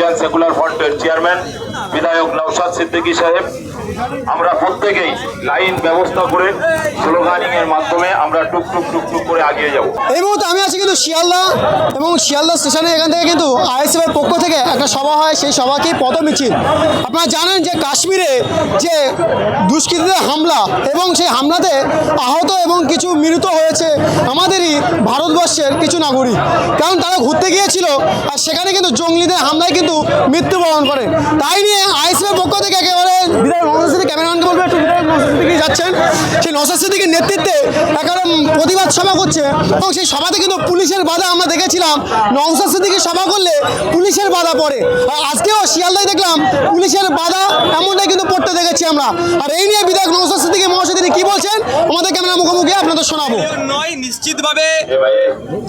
Indian secular ফ্রন্টের chairman বিধায়ক নওশাদ সিদ্দিকী সাহেব, আমরা প্রত্যেকেই লাইন ব্যবস্থা করে স্লোগানিং এর মাধ্যমে আমরা টুক টুক টুক টুক করে আগিয়ে যাব। এই মুহূর্তে আমি আছি কিন্তু শিয়ালদা এবং শিয়ালদা স্টেশনে, এখান থেকে কিন্তু আইএসএফ এর পক্ষ থেকে একটা সভা হয়, সেই সভাকেই পদ মিছিল। আপনারা জানেন যে কাশ্মীরে যে দুষ্কৃতীদের হামলা এবং সেই হামলাতে আহত এবং কিছু মৃত হয়েছে আমাদেরই ভারতবর্ষের কিছু নাগরিক। কারণ তারা ঘুরতে গিয়েছিল আর সেখানে কিন্তু জঙ্গলিদের হামলায় কিন্তু মৃত্যুবরণ করে। তাই নিয়ে আইএসএফ এর পক্ষ থেকে একেবারে বিধায়ক নওশাদ সিদ্দিকী ক্যামেরাম্যানকে সিদ্দিকী যাচ্ছেন। সেই নওশাদ সিদ্দিকীর নেতৃত্বে একেবারে প্রতিবাদ সভা করছে এবং সেই সভাতে কিন্তু পুলিশের বাধা আমরা দেখেছিলাম। নওশাদ সিদ্দিকী সভা করলে পুলিশের বাধা পড়ে। আর আজকেও শিয়ালদায় দেখলাম পুলিশের বাধা এমনটাই কিন্তু পড়তে দেখেছি আমরা। আর এই নিয়ে বিধায়ক নওশাদ সিদ্দিকী মহাশয় তিনি কি বলছেন? আমাদের ক্যামেরা মুখোমুখি আপনাদের শোনাবো। নয় নিশ্চিতভাবে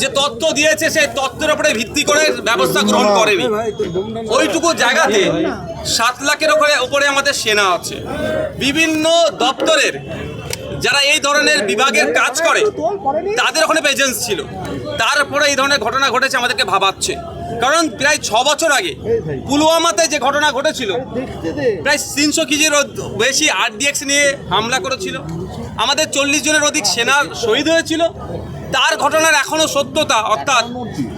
যে তথ্য দিয়েছে সেই তথ্যের উপরে ভিত্তি করে ব্যবস্থা গ্রহণ করেনি। ওইটুকু জায়গাতে সাত লাখের উপরে উপরে আমাদের সেনা আছে। বিভিন্ন দপ্তরের যারা এই ধরনের বিভাগের কাজ করে তাদের ওখানে প্রেজেন্স ছিল। তারপরে এই ধরনের ঘটনা ঘটেছে আমাদেরকে ভাবাচ্ছে। কারণ প্রায় ছ বছর আগে পুলওয়ামাতে যে ঘটনা ঘটেছিল প্রায় তিনশো কেজির বেশি আরডিএক্স নিয়ে হামলা করেছিল। আমাদের চল্লিশ জনের অধিক সেনা শহীদ হয়েছিল। তার ঘটনার এখনও সত্যতা, অর্থাৎ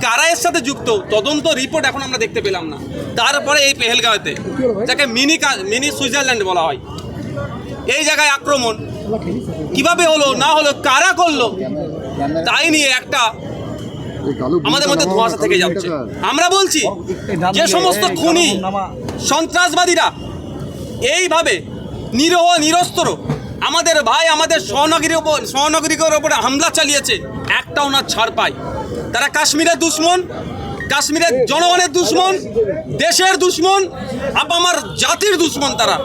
কারা এর সাথে যুক্ত, তদন্ত রিপোর্ট এখন আমরা দেখতে পেলাম না। তারপরে এই পেহেলগাঁওতে, যাকে মিনি মিনি সুইজারল্যান্ড বলা হয়। এই জায়গায় আক্রমণ, কীভাবে হলো, না হলো, কারা করল, তাই নিয়ে একটা আমাদের মধ্যে ধোঁয়াশা থেকে যাচ্ছে। আমরা বলছি যে সমস্ত খুনি, সন্ত্রাসবাদীরা, এইভাবে নিরহ, নিরস্ত্র আমাদের ভাই আমাদের সহনগরীর ওপর সহনগরিকের ওপরে হামলা চালিয়েছে। একটাও না ছাড় পায়। তারা কাশ্মীরের দুশ্মন, কাশ্মীরের জনগণের দুশ্মন, দেশের দুশ্মন, আপামার জাতির দুশ্মন তারা।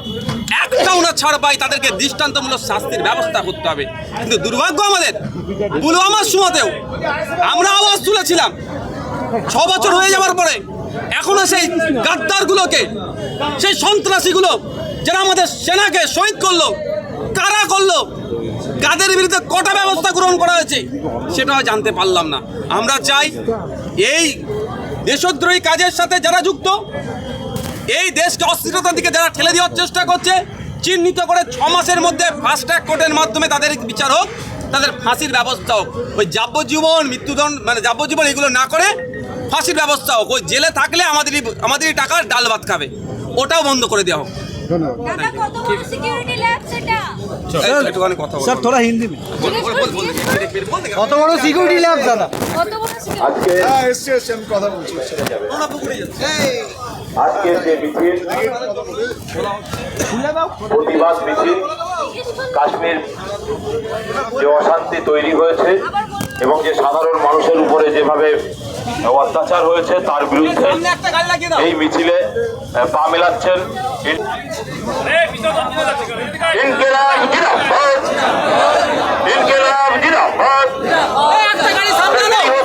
একটাও না ছাড় পায়, তাদেরকে দৃষ্টান্তমূলক শাস্তির ব্যবস্থা করতে হবে। কিন্তু দুর্ভাগ্য আমাদের পুলওয়ামার সময়তেও আমরা আওয়াজ তুলেছিলাম। ছ বছর হয়ে যাওয়ার পরে এখনও সেই গাদ্দারগুলোকে, সেই সন্ত্রাসীগুলো, যারা আমাদের সেনাকে শহীদ করল কারা করল? কাদের বিরুদ্ধে কটা ব্যবস্থা গ্রহণ করা হয়েছে? সেটাও জানতে পারলাম না। আমরা চাই এই দেশদ্রোহী কাজের সাথে যারা যুক্ত, এই দেশকে অস্থিরতার দিকে যারা ঠেলে দেওয়ার চেষ্টা করছে, চিহ্নিত করে ছ মাসের মধ্যে ফাস্ট ট্র্যাক কোর্টের মাধ্যমে তাদের বিচার হোক, তাদের ফাঁসির ব্যবস্থা হোক। ওই যাবজ্জীবন, মৃত্যুদণ্ড মানে যাবজ্জীবন এগুলো না করে ফাঁসির ব্যবস্থা হোক। ওই জেলে থাকলে আমাদেরই আমাদেরই টাকার ডাল ভাত খাবে। ওটাও বন্ধ করে দেওয়া হোক। প্রতিবাদ মিছিল কাশ্মীর যে অশান্তি তৈরি হয়েছে এবং যে সাধারণ মানুষের উপরে যেভাবে অত্যাচার হয়েছে তার বিরুদ্ধে এই মিছিলে পা মেলাচ্ছেন ইনকিলাব জিন্দাবাদ ইনকিলাব জিন্দাবাদ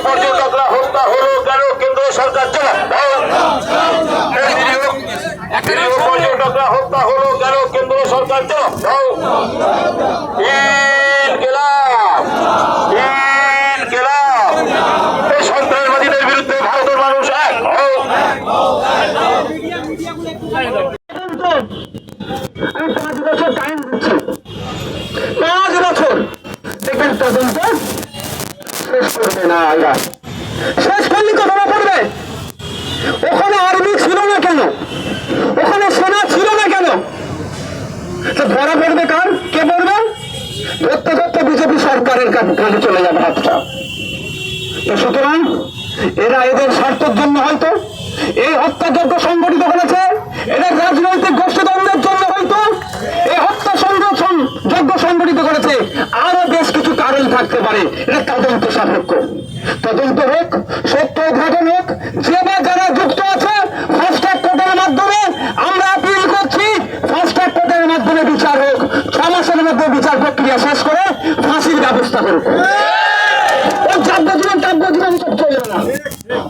পর্যটকরা হত্যা হলো কেন? কেন্দ্র সরকার নিরীহ পর্যটকরা হত্যা হলো কেন? কেন্দ্র সরকার চালা ইনকিলাব। ইনকিলাব। এই সন্ত্রাসবাদীদের বিরুদ্ধে ভারতের মানুষ এক। হোক আমি পাঁচ বছর টাইম দিচ্ছি। পাঁচ বছর দেখবেন তদন্ত শেষ করবে না এরা শেষ করলে তো পড়বে। ওখানে আর্মি ছিল না কেন? ওখানে সেনা ছিল না কেন? ধরা পড়বে কার? কে পড়বে? ধরতে ধরতে বিজেপি সরকারের কাছে চলে যাবে হাতটা। সুতরাং এরা এদের স্বার্থের জন্য হয়তো এই হত্যাযজ্ঞ সংগঠিত করেছে। এদের রাজনৈতিক গোষ্ঠীদ্বন্দ্বের জন্য হয়তো এই হত্যা সংগঠন যজ্ঞ সংগঠিত করেছে আরও বেশ কিছু কারণ থাকতে পারে এটা তদন্ত সাপেক্ষ তদন্ত হোক সত্য উদ্ঘাটন হোক যে বা যারা যুক্ত আছে ফাস্ট ট্র্যাক কোর্টের মাধ্যমে আমরা আপিল করছি ফাস্ট ট্র্যাক কোর্টের মাধ্যমে বিচার হোক ছ মাসের মধ্যে বিচার প্রক্রিয়া শেষ করে ফাঁসির ব্যবস্থা করুক ওই যাব্যজীবন টাব্যজীবন সব চলবে না।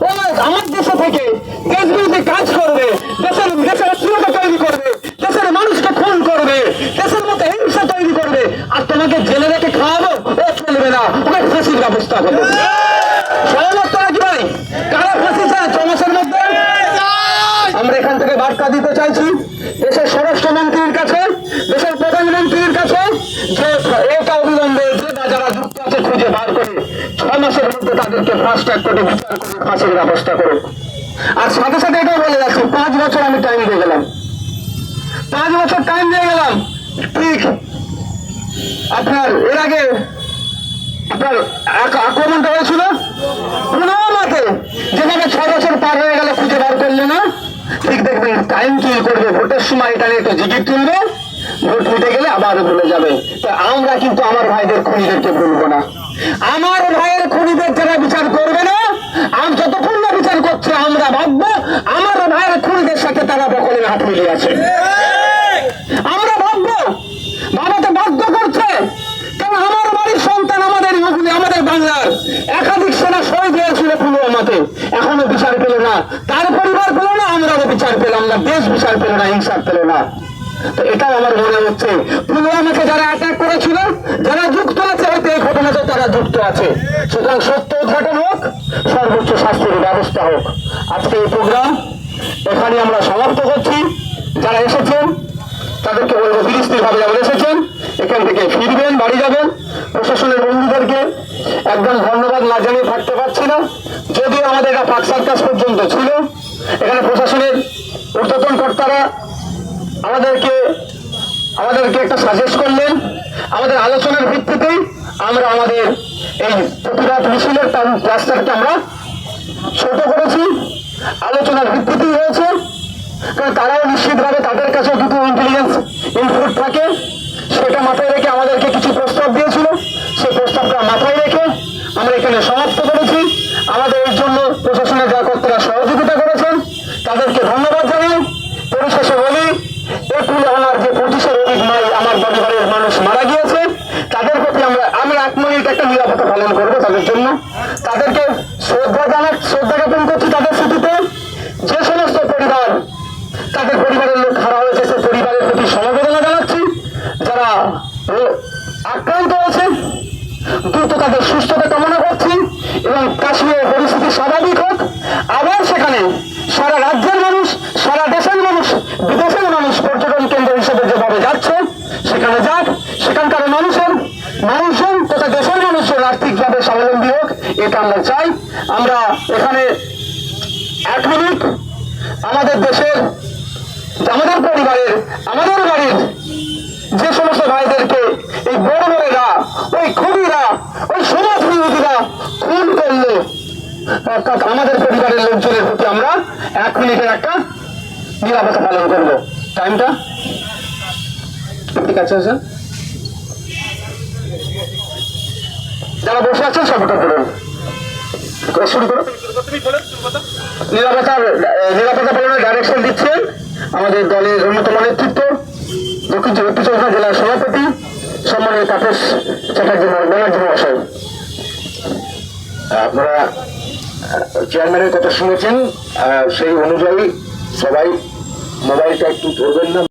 ও আমার দেশে থেকে দেশ বিরোধী কাজ করবে দেশের দেশের অস্থিরতা তৈরি করবে দেশের মানুষকে খুন করবে দেশের মতো হিংসা তৈরি করবে। আর তোমাকে জেলে রেখে খাওয়াবো ও চলবে না ওকে ফাঁসির ব্যবস্থা করবে সহমত নাকি ভাই কারা ফাঁসি চায় ছ মাসের মধ্যে আমরা এখান থেকে বার্তা দিতে চাইছি দেশের স্বরাষ্ট্রমন্ত্রীর কাছে দেশের প্রধানমন্ত্রীর যে এটা অবিলম্বে যে যারা যুক্ত আছে খুঁজে বার করে ছয় মাসের মধ্যে তাদেরকে ফাস্ট ট্র্যাক করে বিচার করে ফাঁসির ব্যবস্থা করুক। আর সাথে সাথে এটাও বলে যাচ্ছি, পাঁচ বছর আমি টাইম দিয়ে গেলাম। পাঁচ বছর টাইম দিয়ে গেলাম। ঠিক। আপনার, এর আগে আপনার আক- আক্রমণটা হয়েছিল? পুলওয়ামাতে যেখানে ছ বছর পার হয়ে গেল, খুঁজে বার করলে না। ঠিক দেখবেন টাইম কিল করবে, ভোটের সময় এটা নিয়ে একটু জিকির তুলবে। ভোট মিটে গেলে আবার ভুলে যাবে। তো আমরা কিন্তু আমার ভাইদের খুনিদেরকে ভুলবো না। আমার ভাইয়ের খুনিদের যারা বিচার করবে না আমি যতক্ষণ না বিচার করছে, আমরা ভাববো আমার ভাইয়ের খুনিদের সাথে তারা বকলের হাত মিলিয়ে আছে। আমরা ভাববো ভাবাতে বাধ্য করছে। কারণ আমার বাড়ির সন্তান আমাদের হুগলি আমাদের বাংলার। একাধিক সেনা শহীদ হয়েছিল পুলওয়ামাতে। এখনও বিচার পেল না। তার পরিবার পেল না, আমরাও বিচার পেলাম না। দেশ বিচার পেল না, হিংসার পেল না। তো এটাও আমার মনে হচ্ছে। পুলওয়ামাকে যারা অ্যাটাক করেছিল, যারা যুক্ত আছে, হয়তো এই ঘটনাতে তারা যুক্ত আছে। সুতরাং সত্য উদ্ঘাটন হোক, সর্বোচ্চ শাস্তির ব্যবস্থা হোক। আজকে এই প্রোগ্রাম এখানে আমরা সমাপ্ত করছি। যারা এসেছেন, তাদেরকে বলব ফিরিস্তির ভাবে যেমন এসেছেন, এখান থেকে ফিরবেন, বাড়ি যাবেন। প্রশাসনের বন্ধুদেরকে একদম ধন্যবাদ না জানিয়ে থাকতে পারছি না। যদিও আমাদের এটা পাক সার্কাস পর্যন্ত ছিল, এখানে প্রশাসনের ঊর্ধ্বতন কর্তারা আমাদেরকে আমাদেরকে একটা সাজেস্ট করলেন। আমাদের আলোচনার ভিত্তিতেই আমরা আমাদের এই প্রতিবাদ মিছিলের রাস্তাটাকে আমরা ছোট করেছি। আলোচনার ভিত্তিতেই হয়েছে। কারণ তারাও নিশ্চিতভাবে তাদের কাছে দুটো ইন্টেলিজেন্স ইনপুট থাকে। সেটা মাথায় রেখে আমাদেরকে কিছু প্রস্তাব দিয়েছিল। সেই প্রস্তাবটা মাথায় রেখে আমরা এখানে সমাপ্ত করেছি। আমাদের এর জন্য প্রশাসনের তাদের সুস্থতা কামনা করছি এবং কাশ্মীরের পরিস্থিতি স্বাভাবিক হোক। আবার সেখানে সারা রাজ্যের মানুষ, সারা দেশের মানুষ, বিদেশের মানুষ পর্যটন কেন্দ্র হিসেবে যেভাবে যাচ্ছে, সেখানে যাক। সেখানকার মানুষের মানুষজন তথা দেশের মানুষের আর্থিকভাবে স্বাবলম্বী হোক, এটা আমরা চাই। আমরা এখানে এক মিনিট আমাদের দেশের, আমাদের পরিবারের, আমাদের বাড়ির যে সমস্ত ভাইদেরকে এই বড় বড়েরা ওই খুনিরা ওই সমাজ বিরোধীরা খুন করল অর্থাৎ আমাদের পরিবারের লোকজনের প্রতি আমরা এক মিনিটের একটা নিরাপত্তা পালন করব। টাইমটা ঠিক আছে, স্যার। যারা বসে আছেন সবটা করুন শুরু করুন নিরাপত্তার নিরাপত্তা পালনের ডাইরেকশন দিচ্ছেন আমাদের দলের অন্যতম নেতৃত্ব, দক্ষিণ চব্বিশ পরগনা জেলার সভাপতি, সম্মানীয় তাপস চ্যাটার্জি, ব্যানার্জি মহাশয়। আপনারা চেয়ারম্যানের কথা শুনেছেন সেই অনুযায়ী সবাই মোবাইলটা একটু ধরবেন না।